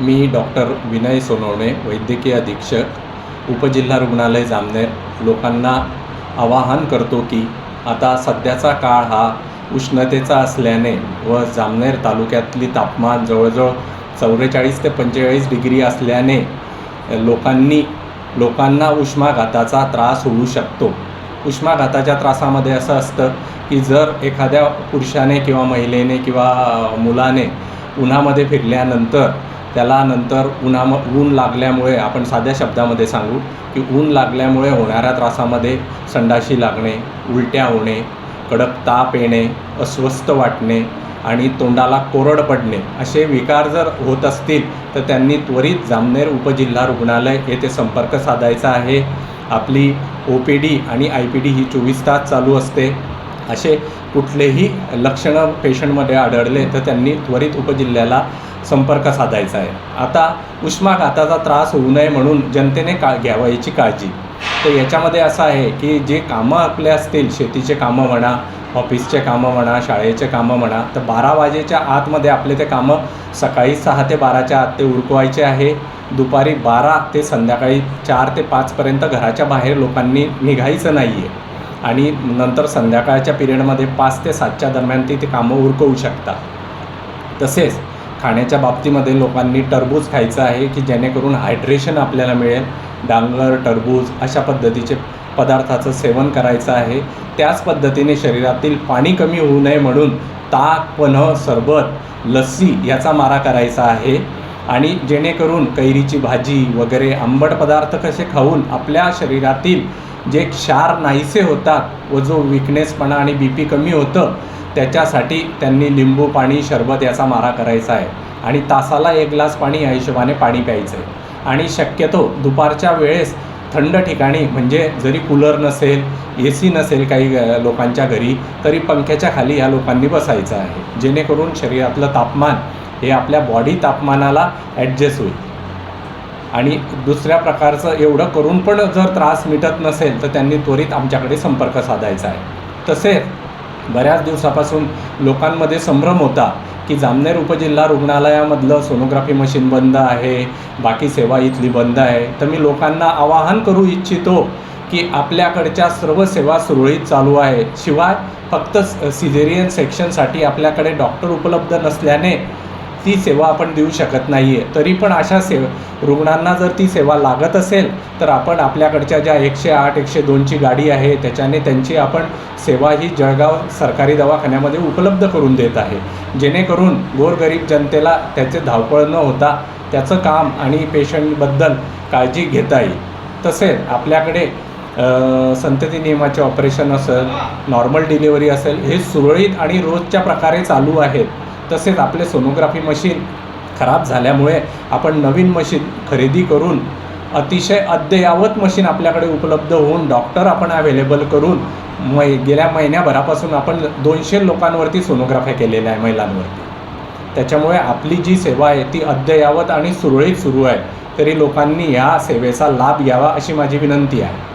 मी doctor Vinay Sonawane वैद्यकीय अधीक्षक उपजिल्हा रुग्णालय जामनेर. लोकांना आवाहन करतो की आता सध्याचा काळ हा उष्णतेचा असल्याने व जामनेर तालुक्यातली तापमान जवळजवळ चौवेचाळीस ते पंचेचाळीस डिग्री असल्याने लोकांनी लोकांना उष्माघाताचा त्रास होऊ शकतो. उष्माघाताच्या त्रासामध्ये असं असतं की जर एखाद्या पुरुषाने किंवा महिलेने किंवा मुलाने उन्हामध्ये फिरल्यानंतर त्याला नंतर उन्हाम ऊन लागल्यामुळे आपण साध्या शब्दामध्ये सांगू की ऊन लागल्यामुळे होणाऱ्या त्रासामध्ये संडाशी लागणे उलट्या होणे कडक ताप येणे अस्वस्थ वाटणे आणि तोंडाला कोरड पडणे असे विकार जर होत असतील तर त्यांनी त्वरित जामनेर उपजिल्हा रुग्णालय येथे संपर्क साधायचा आहे. आपली ओ पी डी आणि आय पी डी ही चोवीस तास चालू असते. असे कुठलेही लक्षणं पेशंटमध्ये आढळले तर त्यांनी त्वरित उपजिल्ह्याला संपर्क साधायचा आहे. आता उष्माघाताचा त्रास होऊ नये म्हणून जनतेने का घ्यावं याची काळजी. तर याच्यामध्ये असं आहे की जे कामं आपले असतील शेतीचे कामं म्हणा ऑफिसचे कामं म्हणा शाळेचे कामं म्हणा तर बारा वाजेच्या आतमध्ये आपले ते कामं सकाळी सहा ते बाराच्या आत ते उरकवायचे आहे. दुपारी बारा ते संध्याकाळी चार ते पाचपर्यंत घराच्या बाहेर लोकांनी निघायचं नाही आहे आणि नंतर संध्याकाळच्या पिरियडमध्ये पाच ते सातच्या दरम्यान ती ते कामं उरकवू शकता. तसेच खाण्याच्या बाबतीमध्ये लोकांनी टरबूज खायचं आहे की जेणेकरून हायड्रेशन आपल्याला मिळेल. डांगर टरबूज अशा पद्धतीचे पदार्थाचं सेवन करायचं आहे. त्याच पद्धतीने शरीरातील पाणी कमी होऊ नये म्हणून ताक पन्ह सरबत लस्सी याचा मारा करायचा आहे. आणि जेणेकरून कैरीची भाजी वगैरे आंबट पदार्थ कसे खाऊन आपल्या शरीरातील जे क्षार नाहीसे होतात व जो विकनेसपणा आणि बी पी कमी होतं त्याच्यासाठी त्यांनी लिंबू पाणी सरबत याचा मारा करायचा आहे. आणि तासाला एक ग्लास पाणी या हिशोबाने पाणी प्यायचं आहे. आणि शक्यतो दुपारच्या वेळेस थंड ठिकाणी म्हणजे जरी कूलर नसेल ए सी नसेल काही लोकांच्या घरी तरी पंख्याच्या खाली ह्या लोकांनी बसायचं आहे. जेणेकरून शरीरातलं तापमान हे आपल्या बॉडी तापमानाला ॲडजस्ट होईल. आणि दुसऱ्या प्रकारचं एवढं करून पण जर त्रास मिटत नसेल तर त्यांनी त्वरित आमच्याकडे संपर्क साधायचा आहे. तसेच बऱ्याच दिवसापासून लोकांमध्ये संभ्रम होता की जामनेर उपजिल्हा रुग्णालयामधलं सोनोग्राफी मशीन बंद आहे बाकी सेवा इथली बंद आहे. तर मी लोकांना आवाहन करू इच्छितो की आपल्याकडच्या सर्व सेवा सुरळीत चालू आहे. शिवाय फक्त सिझेरियन सेक्शनसाठी आपल्याकडे डॉक्टर उपलब्ध नसल्याने ती सेवा आपण देऊ शकत नाही आहे तरी पण अशा सेव रुग्णांना जर ती सेवा लागत असेल तर आपण आपल्याकडच्या ज्या एकशे आठ एकशे दोनची गाडी आहे त्याच्याने त्यांची आपण सेवा ही जळगाव सरकारी दवाखान्यामध्ये उपलब्ध करून देत आहे. जेणेकरून गोरगरीब जनतेला त्याचे धावपळ न होता त्याचं काम आणि पेशंटबद्दल काळजी घेता येईल. तसेच आपल्याकडे संतती नियमाचे ऑपरेशन असेल नॉर्मल डिलिव्हरी असेल हे सुरळीत आणि रोजच्या प्रकारे चालू आहेत. तसेच आपले सोनोग्राफी मशीन खराब झाल्यामुळे आपण नवीन मशीन खरेदी करून अतिशय अद्ययावत मशीन आपल्याकडे उपलब्ध होऊन डॉक्टर आपण अवेलेबल करून मै गेल्या महिन्याभरापासून आपण दोनशे लोकांवरती सोनोग्राफ्या केलेल्या आहे महिलांवरती. त्याच्यामुळे आपली जी सेवा आहे ती अद्ययावत आणि सुरळीत सुरू आहे. तरी लोकांनी या सेवेचा लाभ घ्यावा अशी माझी विनंती आहे.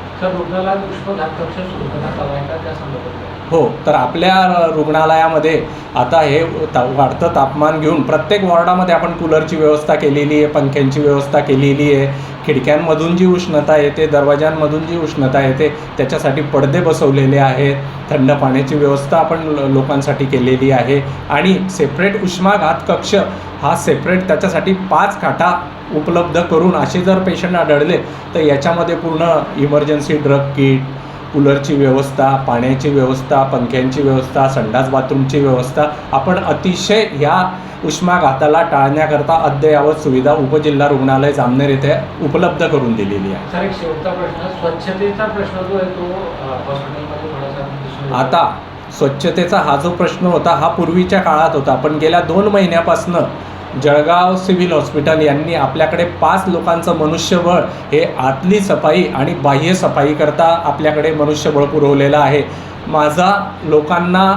हो तर आपल्या रुग्णालयामध्ये आता हे ता वाढतं तापमान घेऊन प्रत्येक वॉर्डामध्ये आपण कूलरची व्यवस्था केलेली आहे पंख्यांची व्यवस्था केलेली आहे खिडक्यांमधून जी उष्णता येते दरवाजांमधून जी उष्णता येते त्याच्यासाठी पडदे बसवलेले आहेत. थंड पाण्याची व्यवस्था आपण लो- लोकांसाठी केलेली आहे. आणि सेपरेट उष्माघात कक्ष हा सेपरेट त्याच्यासाठी पाच खाटा उपलब्ध करून असे जर पेशंट आढळले तर याच्यामध्ये पूर्ण इमर्जन्सी ड्रग किट कूलरची व्यवस्था पाण्याची व्यवस्था पंख्यांची व्यवस्था संडास बाथरूमची व्यवस्था आपण अतिशय ह्या उष्माघाताला टाळण्याकरता अद्ययावत सुविधा उपजिल्हा रुग्णालय जामनेर येथे उपलब्ध करून दिलेली आहे. सर एक शेवटचा प्रश्न. स्वच्छतेचा प्रश्न जो आहे तो हॉस्पिटलमध्ये थोडासा. आता स्वच्छतेचा हा जो प्रश्न होता हा पूर्वीच्या काळात होता. पण गेल्या दोन महिन्यापासनं जळगाव सिव्हिल हॉस्पिटल यांनी आपल्याकडे पाच लोकांचं मनुष्यबळ हे आतली सफाई आणि बाह्य सफाईकरता आपल्याकडे मनुष्यबळ पुरवलेलं आहे. माझा लोकांना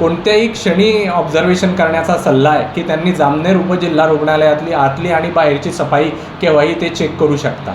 कोणत्याही क्षणी ऑब्झर्वेशन करण्याचा सल्ला आहे की त्यांनी जामनेर उपजिल्हा रुग्णालयातली आतली आणि बाहेरची सफाई केव्हाही ते चेक करू शकता.